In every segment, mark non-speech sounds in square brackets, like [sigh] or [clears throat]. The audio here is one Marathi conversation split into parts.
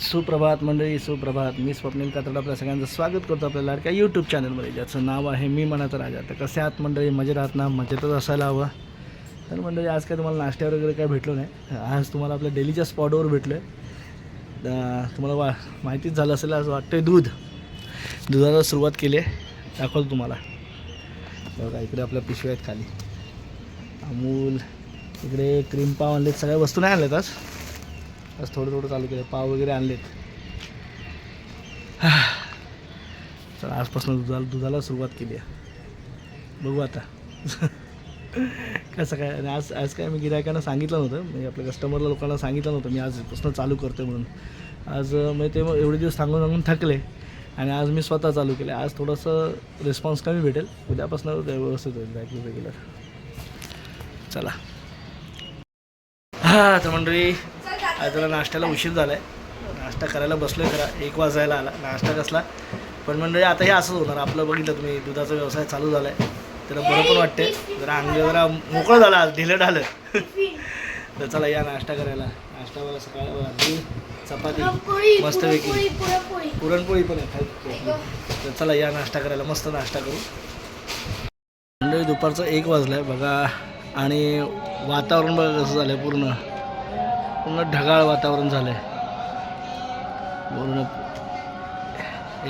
सुप्रभात मंडळी सुप्रभात. मी स्वप्नील कातड आपल्या सगळ्यांचं स्वागत करतो आपल्या लाडक्या यूट्यूब चॅनलमध्ये ज्याचं नाव आहे मी मनाचा राजा तर कसे आहात मंडळी? मजेत आहात ना? मजेतच असायला हवं. तर मंडळी आज काय तुम्हाला नाश्त्यावर वगैरे काय भेटलो नाही? आज तुम्हाला आपल्या डेलीच्या स्पॉटवर भेटलो आहे तुम्हाला वा माहितीच झालं असेल आज वाटतं दूध. दुधाला सुरुवात केली आहे. दाखवतो तुम्हाला. बघा इकडे आपल्या पिशव्या आहेत खाली. अमूल इकडे क्रीम पाव आणले सगळ्या वस्तू नाही आणल्यात आज. आज थोडं थोडं चालू केलं पाव वगैरे आणलेत. तर आजपासून दुधाला दुधाला सुरुवात केली आहे. बघू आता. कसं काय आणि आज आज काय मी गिरायकांना सांगितलं नव्हतं म्हणजे आपल्या कस्टमरला लोकांना सांगितलं नव्हतं मी आजपासून चालू करतो म्हणून. आज मी म्हणजे ते मग एवढे दिवस सांगून सांगून थकले आणि आज मी स्वतः चालू केलं. आज थोडंसं रिस्पॉन्स कमी भेटेल. उद्यापासून व्यवस्थित होईल बॅक रेग्युलर चला. हां तर मंडळी आज जरा नाश्त्याला उशीर झाला आहे नाश्ता करायला बसलो आहे खरा एक वाजायला आला. नाश्ता कसला? पण मंडळी आता हे असंच होणार. आपलं बघितलं तुम्ही दुधाचा व्यवसाय चालू झाला आहे तर बरं पण वाटते जरा अंग जरा मोकळं झालं आज ढिलं ढालं. तर चला या नाश्ता करायला. नाश्ता मला सकाळ चपाती मस्तपैकी पुरणपोळी पण आहे. तर चला या नाश्ता करायला. मस्त नाश्ता करू. मंडळी दुपारचं एक वाजलं आहे बघा आणि वातावरण बघा कसं झालं आहे पूर्ण. पूर्ण ढगाळ वातावरण झालं आहे पूर्ण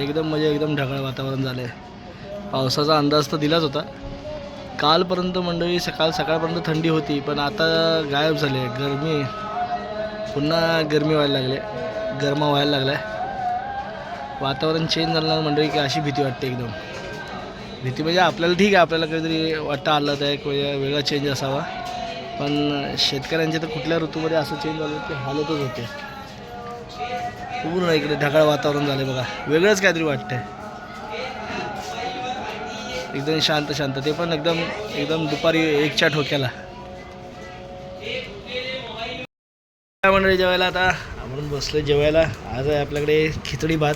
एकदम म्हणजे एकदम ढगाळ वातावरण झालं आहे पावसाचा अंदाज तर दिलाच होता. कालपर्यंत मंडळी सकाळ सकाळपर्यंत थंडी होती पण आता गायब झाली. आहे गरमी पुन्हा गरमी व्हायला लागले. गरमा व्हायला लागला आहे वातावरण चेंज झालं मंडळी की अशी भीती वाटते एकदम. भीती म्हणजे आपल्याला ठीक आहे आपल्याला काहीतरी वाटतं आल्हादायक वेगळा वेगळा चेंज असावा. पण शेतकऱ्यांचे तर कुठल्या ऋतूमध्ये असं चेंज झालं की हालतच होते. पूर्ण इकडे ढगाळ वातावरण झालं बघा. वेगळंच काहीतरी वाटतंय. एकदम शांत शांत. ते पण एकदम एकदम दुपारी एकच्या ठोक्याला. काय मंडळी जेवायला आता आपण बसलो जेवायला. आज आहे आपल्याकडे खिचडी भात.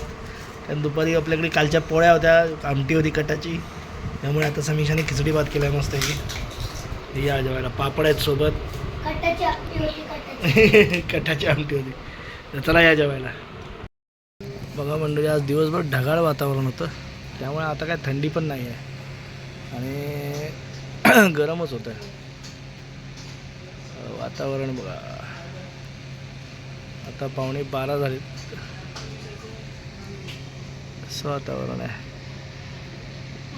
कारण दुपारी आपल्याकडे कालच्या पोळ्या होत्या आमटी होती कटाची. त्यामुळे आता समीक्षाने खिचडी भात केला आहे मस्त की या जेवायला पापड आहेत सोबत. कटाची [laughs] आमटी होती तर चला या जेवायला. बघा मंडळी आज दिवसभर ढगाळ वातावरण होतं. त्यामुळे आता काय थंडी पण नाही आहे. आणि [clears throat] गरमच होतं वातावरण बघा. आता पावणे बारा झालेत. असं वातावरण आहे.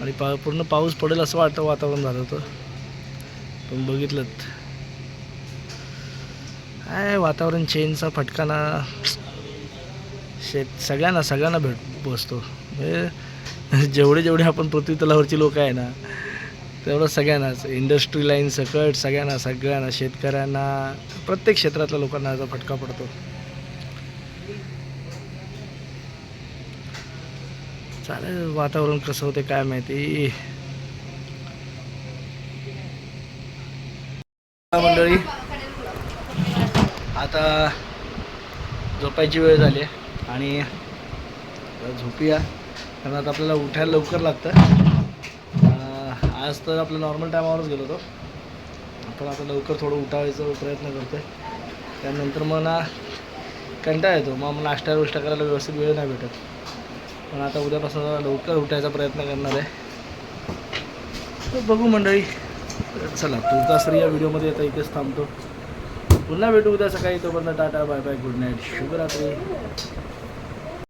आणि पा पूर्ण पाऊस पडेल असं वाटतं वातावरण झालं होतं. पण बघितलं काय वातावरण चेंजचा फटकाना. शेत सगळ्यांना सगळ्यांना भेट बसतो. म्हणजे जेवढे जेवढे आपण पृथ्वी तलावरची लोक आहे ना तेवढं सगळ्यांनाच. इंडस्ट्री लाईन सकट सगळ्यांना सगळ्यांना शेतकऱ्यांना प्रत्येक क्षेत्रातल्या लोकांना याचा फटका पडतो. चालेल वातावरण कसं होते काय माहिती. मंडळी. आता झोपायची वेळ झाली आहे आणि झोपूया. कारण आता आपल्याला उठायला लवकर लागतं. आज तर आपलं नॉर्मल टायमावरच गेलो होतो. आपण आता लवकर थोडं उठायचा प्रयत्न करतो आहे त्यानंतर मग ना कंटाळा येतो. मग नाश्ता विष्टा करायला व्यवस्थित वेळ नाही भेटत. पण आता उद्यापासून लवकर उठायचा प्रयत्न करणार आहे. बघू मंडळी. चला तुमचा सर या व्हिडिओमध्ये आता इथेच थांबतो. पुन्हा भेटू उद्या सकाळी. तोपर्यंत tata bye bye good night शुभरात्री.